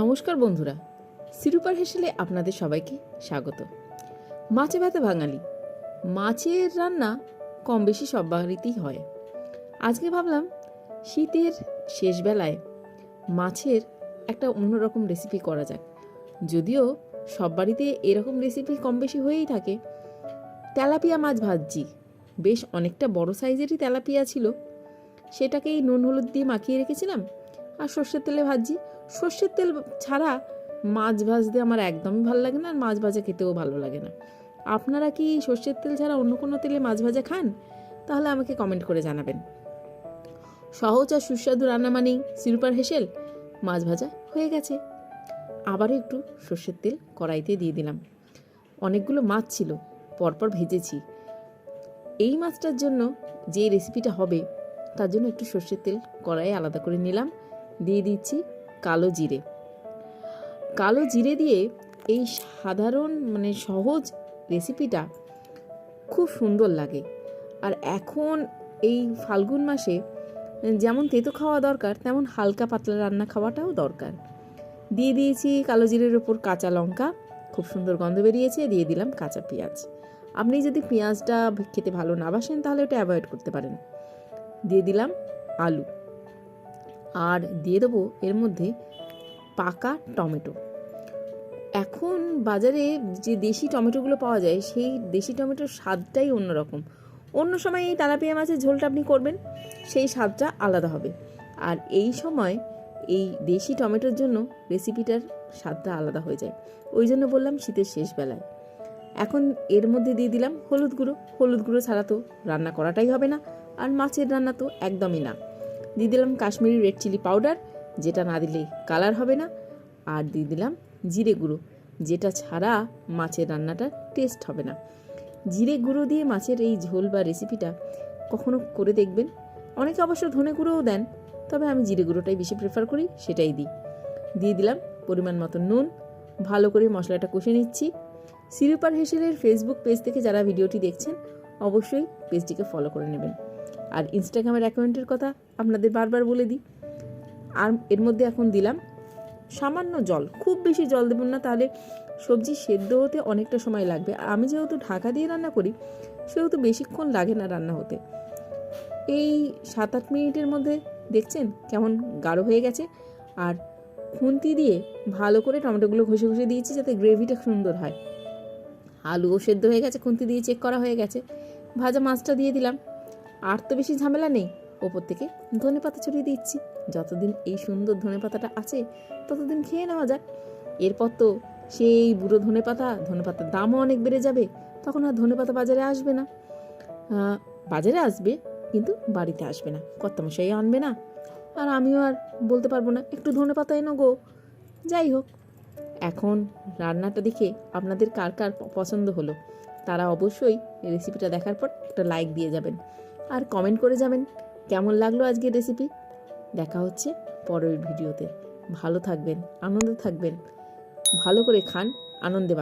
নমস্কার বন্ধুরা, সিরুপার হেসেলে আপনাদের সবাইকে স্বাগত। মাছে ভাতে বাঙালি, মাছের রান্না কম বেশি সব বাড়িতেই হয়। আজকে ভাবলাম, শীতের শেষ বেলায় মাছের একটা অন্যরকম রেসিপি করা যাক। যদিও সব বাড়িতে এরকম রেসিপি কম বেশি হয়েই থাকে। তেলাপিয়া মাছ ভাজছি, বেশ অনেকটা বড় সাইজেরই তেলাপিয়া ছিল। সেটাকেই নুন হলুদ দিয়ে মাখিয়ে রেখেছিলাম, আর সর্ষের তেলে ভাজছি সর্ষের তেল ছাড়া মাছ ভাজতে আমার একদমই ভালো লাগে না আর মাছ ভাজা খেতেও ভালো লাগে না। আপনারা কি সর্ষের তেল ছাড়া অন্য কোনো তেলে মাছ ভাজা খান? তাহলে আমাকে কমেন্ট করে জানাবেন। সহজ আর সুস্বাদু রান্না মানেই সিরুপার হেসেল, মাছ ভাজা হয়ে গেছে। আবারও একটু সর্ষের তেল কড়াইতে দিয়ে দিলাম। অনেকগুলো মাছ ছিল, পরপর ভেজেছি। এই মাছটার জন্য যে রেসিপিটা হবে, তার জন্য একটু সর্ষের তেল কড়াইয়ে আলাদা করে নিলাম। দিয়ে দিচ্ছি কালো জিরে। কালো জিরে দিয়ে এই সাধারণ মানে সহজ রেসিপিটা খুব সুন্দর লাগে। আর এখন এই ফাল্গুন মাসে যেমন তেতো খাওয়া দরকার, তেমন হালকা পাতলা রান্না খাওয়াটাও দরকার। দিয়ে দিয়েছি কালো জিরের ওপর কাঁচা লঙ্কা, খুব সুন্দর গন্ধ বেরিয়েছে, দিয়ে দিলাম কাঁচা পেঁয়াজ। আপনি যদি পেঁয়াজটা খেতে ভালো না বাসেন তাহলে ওটা অ্যাভয়েড করতে পারেন। দিয়ে দিলাম আলু। আর দিয়ে দেবো এর মধ্যে পাকা টমেটো। এখন বাজারে যে দেশি টমেটোগুলো পাওয়া যায়, সেই দেশি টমেটোর স্বাদটাই অন্যরকম। অন্য সময় এই তেলাপিয়া মাছের ঝোলটা আপনি করবেন, সেই স্বাদটা আলাদা হবে। আর এই সময় এই দেশি টমেটোর জন্য রেসিপিটার স্বাদটা আলাদা হয়ে যায়। ওই জন্য বললাম শীতের শেষ বেলায়। এখন এর মধ্যে দিয়ে দিলাম হলুদ গুঁড়ো। হলুদ গুঁড়ো ছাড়া তো রান্না করাটাই হবে না, আর মাছের রান্না তো একদমই না। দিয়ে দিলাম কাশ্মীরি রেড চিলি পাউডার, যেটা না দিলে কালার হবে না। আর দিয়ে দিলাম জিরে গুঁড়ো, যেটা ছাড়া মাছের রান্নাটা টেস্ট হবে না। জিরে গুঁড়ো দিয়ে মাছের এই ঝোল বা রেসিপিটা কখনো করে দেখবেন। অনেকে অবশ্য ধনে গুঁড়োও দেন, তবে আমি জিরে গুঁড়োটাই বেশি প্রেফার করি, সেটাই দিই। দিয়ে দিলাম পরিমাণ মতো নুন, ভালো করে মশলাটা কষে নিচ্ছি। সিরুপার হেসেলের ফেসবুক পেজ থেকে যারা ভিডিওটি দেখছেন, অবশ্যই পেজটিকে ফলো করে নেবেন। আর ইনস্টাগ্রামের অ্যাকাউন্টের কথা আপনাদের বারবার বলে দিই। আর এর মধ্যে এখন দিলাম, সামান্য জল, খুব বেশি জল দেবেন না, তাহলে সবজি সেদ্ধ হতে অনেকটা সময় লাগবে। আর আমি যেহেতু ঢাকা দিয়ে রান্না করি, সেহেতু বেশিক্ষণ লাগে না রান্না হতে। এই সাত আট মিনিটের মধ্যে দেখছেন কেমন গাঢ় হয়ে গেছে। আর খুন্তি দিয়ে ভালো করে টমেটোগুলো ঘষে ঘষে দিয়েছি যাতে গ্রেভিটা সুন্দর হয়। আলুও সেদ্ধ হয়ে গেছে, খুন্তি দিয়ে চেক করা হয়ে গেছে। ভাজা মাছটা দিয়ে দিলাম। আর তো বেশি ঝামেলা নেই। ওপর থেকে ধনে পাতা ছড়িয়ে দিচ্ছি। যতদিন এই সুন্দর ধনে পাতাটা আছে, ততদিন খেয়ে নেওয়া যাক। এরপর তো সেই বুড়ো ধনে পাতা, ধনে পাতার দামও অনেক বেড়ে যাবে। তখন আর ধনে পাতা বাজারে আসবে না। বাজারে আসবে, কিন্তু বাড়িতে আসবে না। কর্তামশাই আনবে না। আর আমিও আর বলতে পারব না, একটু ধনে পাতা এনো গো। যাই হোক, এখন রান্নাটা দেখে আপনাদের কার কার পছন্দ হলো। তারা অবশ্যই রেসিপিটা দেখার পর একটা লাইক দিয়ে যাবেন। আর কমেন্ট করে যাবেন। কেমন লাগল আজকের রেসিপি দেখা হচ্ছে পরের ভিডিওতে ভালো থাকবেন, আনন্দে থাকবেন। ভালো করে খান, আনন্দে